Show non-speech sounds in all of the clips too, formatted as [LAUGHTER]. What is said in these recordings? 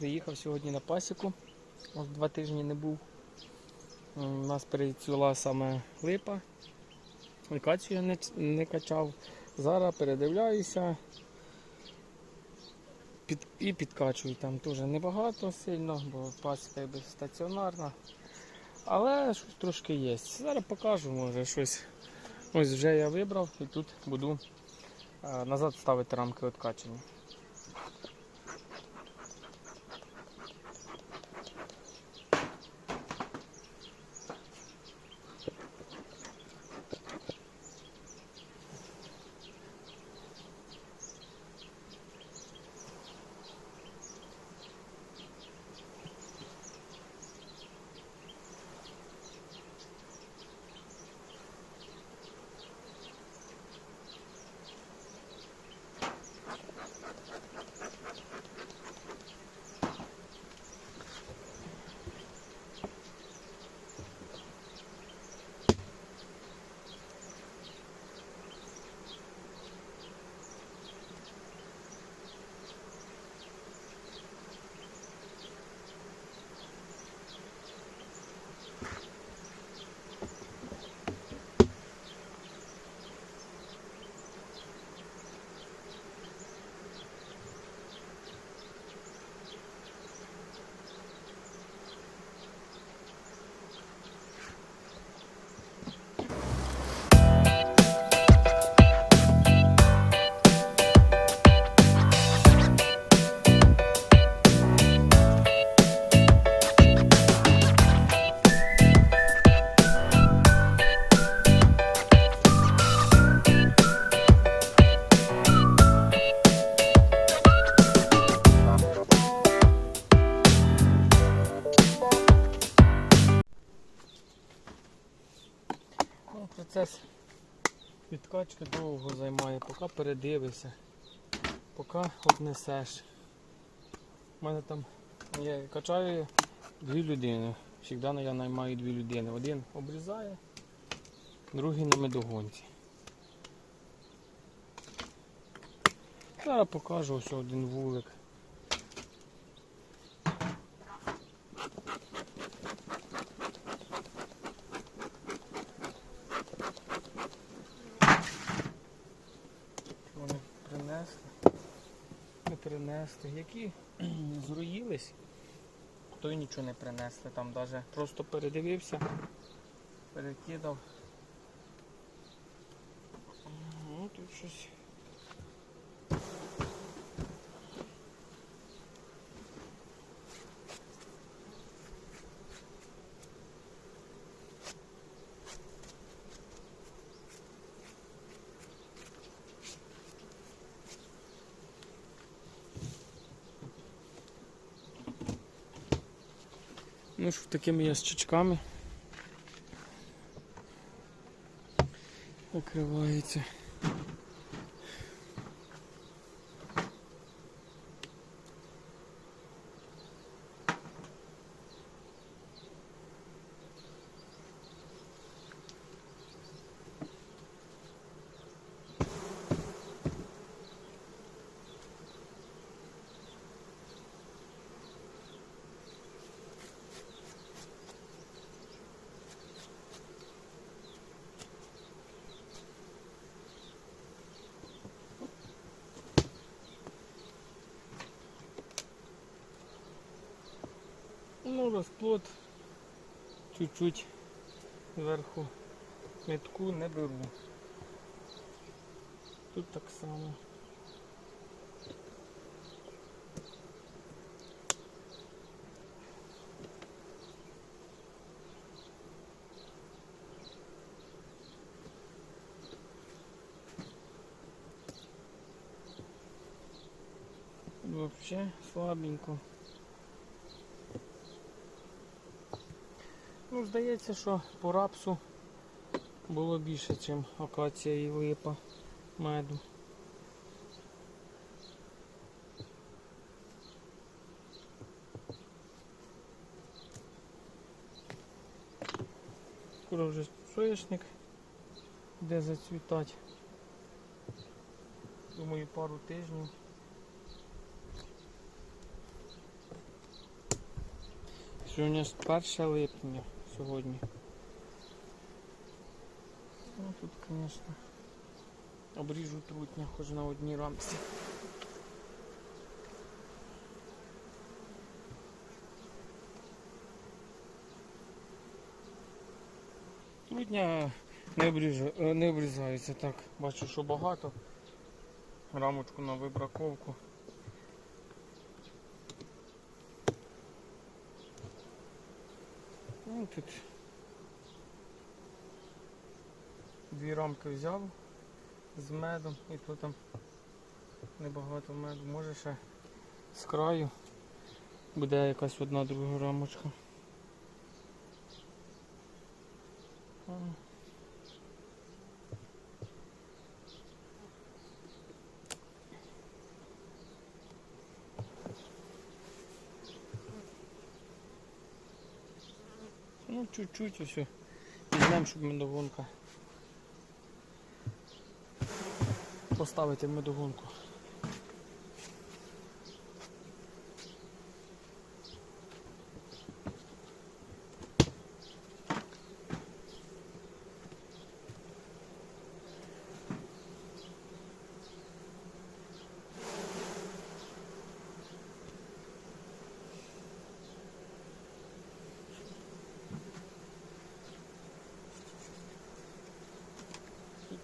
Приїхав сьогодні на пасіку. Ось два тижні не був. У нас перецвіла саме липа. Акацію я не, не качав. Зараз передивляюся. Під, і підкачую там теж небагато сильно, бо пасіка якби стаціонарна. Але щось трошки є. Зараз покажу, може щось. Ось вже я вибрав і тут буду е, назад ставити рамки відкачення. Відкачки довго займає, поки передивишся, поки обнесеш. У мене там я качаю дві людини. Завжди я наймаю дві людини. Один обрізає, другий на медогонці. Зараз покажу ось один вулик. Вони принесли. Не принесли. Які [CLEARS THROAT] зруїлись, то й нічого не принесли. Там навіть просто передивився, перекидав. Ну, тут щось. Ну ж такими ящичками. Накривається. Ну, розплод чуть-чуть зверху метку не беру. Тут так само. Вообще слабенько. Ну, здається, що по рапсу було більше, ніж акація і липа меду. Скоро вже соняшник де зацвітати. Думаю, пару тижнів. Сьогодні ж 1 липня сьогодні. Ну тут, звісно, обріжу трутня хоч на одній рамці. Трутня не, обріжу, е, не обрізається так. Бачу, що багато. Рамочку на вибраковку. Тут дві рамки взяв з медом і то там небагато меду. Може ще з краю буде якась одна друга рамочка. Чуть-чуть все. Візьмемо, щоб медогонка. Поставити медогонку.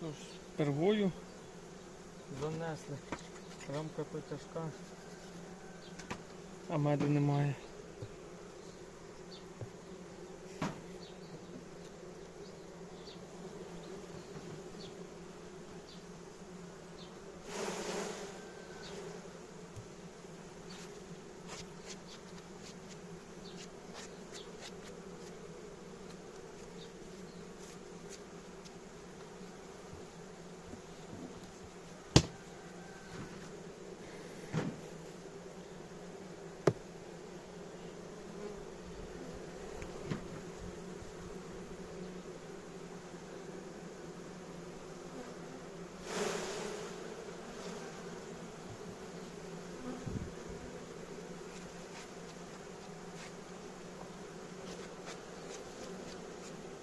Тут з пергою занесли. Рамка потяжка. А меду немає.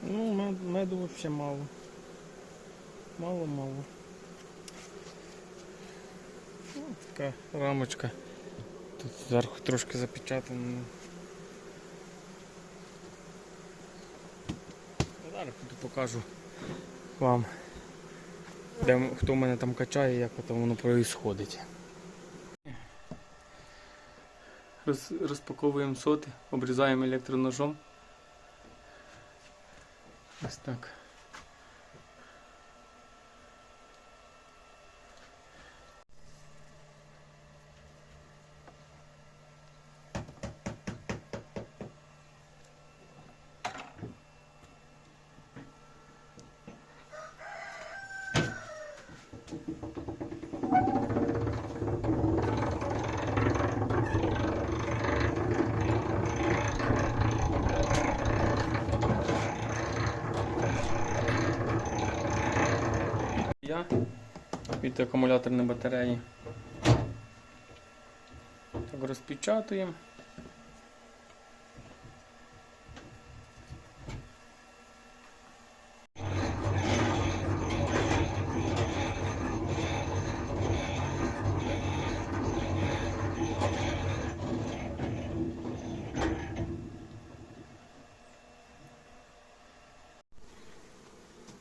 Ну, мед, меду вообще мало. Мало-мало. Ну, така рамочка. Тут зверху трошки запечатано. Зараз піду покажу вам, де, хто мене там качає, як там воно происходить. Роз, розпаковуємо соти, обрізаємо електроножом. Ось так. Я від акумуляторної батареї. Так розпечатуємо.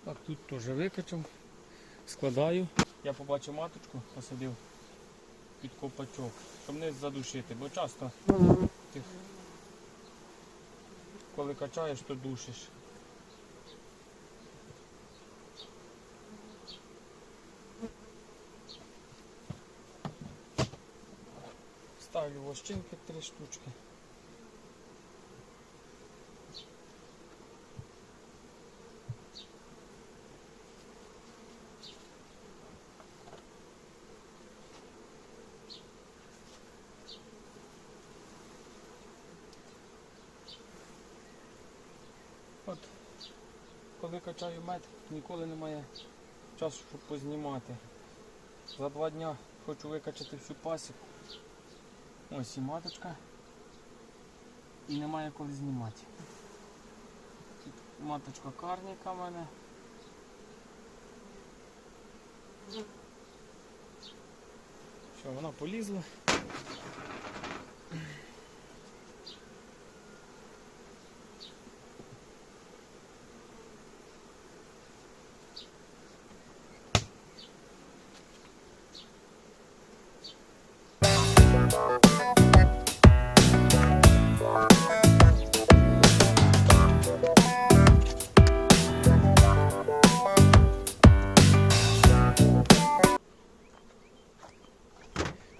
Так, тут теж викачав складаю. Я побачив маточку, посадив під копачок, щоб не задушити, бо часто тих, коли качаєш, то душиш. Ставлю вощинки три штучки. От, коли качаю мед, ніколи немає часу, щоб познімати. За два дня хочу викачати всю пасіку. Ось і маточка. і немає коли знімати. Тут маточка карніка в мене. Що, вона полізла.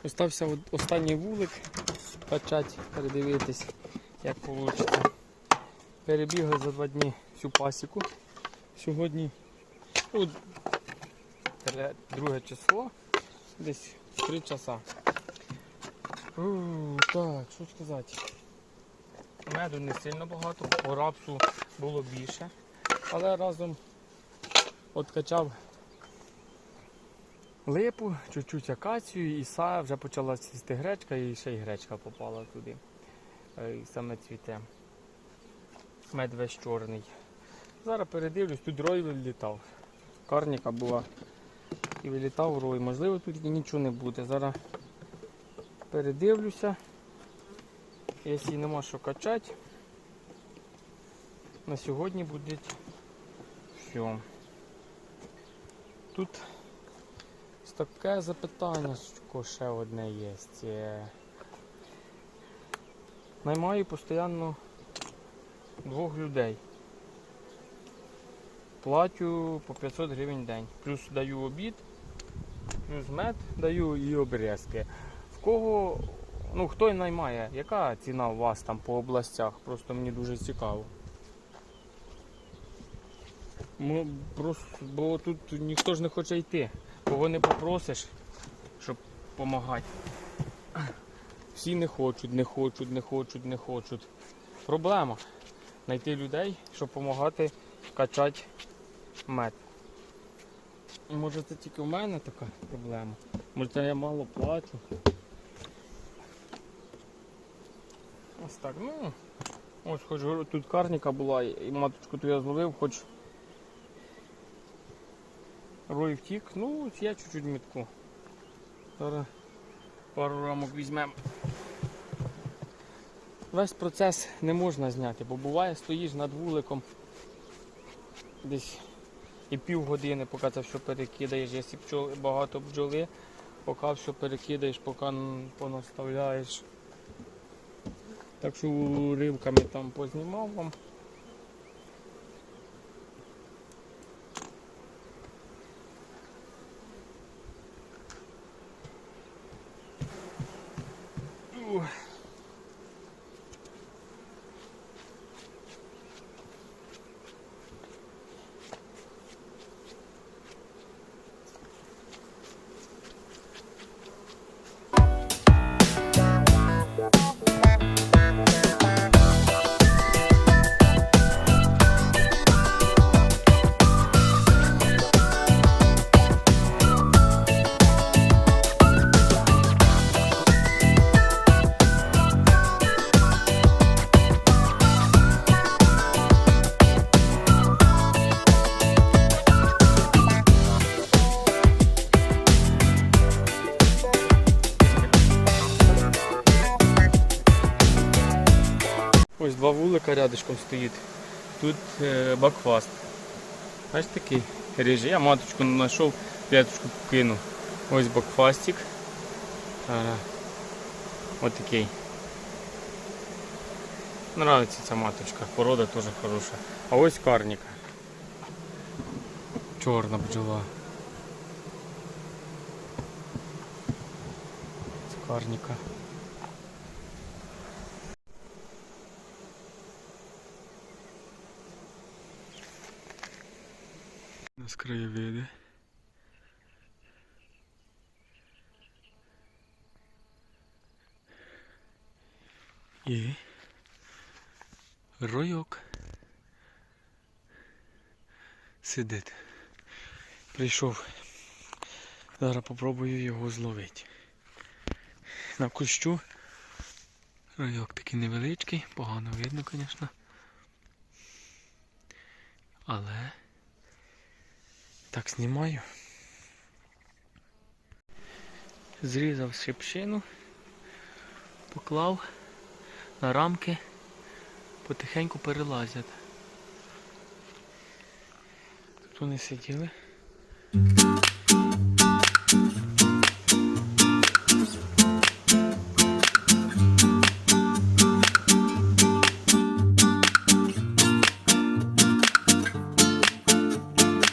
Остався останній вулик качати, передивитись, як вийде. Перебігли за два дні всю пасіку. Сьогодні ну, друге число, десь три часа. У, так, що сказати. Меду не сильно багато, по рапсу було більше. Але разом откачав липу, чуть-чуть акацію і са вже почала цвісти гречка і ще й гречка попала туди. Е, І саме цвіте. Мед чорний. Зараз передивлюсь, тут рой вилітав. Карніка була і вилітав рой. Можливо, тут нічого не буде. Зараз передивлюся. Якщо нема що качати, на сьогодні буде все. Тут таке запитання ще одне є. Наймаю постійно двох людей. Платю по 500 гривень в день. Плюс даю обід, плюс мед даю і обрізки. В кого, ну хто й наймає, яка ціна у вас там по областях? Просто мені дуже цікаво. Ми просто, бо тут ніхто ж не хоче йти. Кого не попросиш, щоб допомагати. Всі не хочуть, не хочуть, не хочуть, не хочуть. Проблема. Знайти людей, щоб допомагати качати мед. Може це тільки в мене така проблема. Може це я мало плачу. Ось так, ну. Ось хоч тут карніка була, і маточку ту я зловив, хоч Рой втік, ну я чуть-чуть мітку. Зараз пару рамок візьмемо. Весь процес не можна зняти, бо буває, стоїш над вуликом десь і півгодини, поки це все перекидаєш, якщо бджоли, багато бджоли, поки все перекидаєш, поки понаставляєш. Так що уривками там познімав вам. Вулика рядышком стоїть. Тут е, бакфаст. Ось такий ріжий. Я маточку знайшов, п'яточку кинув. Ось бакфастик. Ось такий. Нравиться ця маточка, порода теж хороша. А ось карніка. Чорна бджола. Це карніка. Нас краєвиди. І ройок сидить. Прийшов. Зараз попробую його зловити. На кущу Райок такий невеличкий, погано видно, звісно. Але так знімаю. Зрізав шипшину, поклав на рамки, потихеньку перелазять. Тут вони сиділи.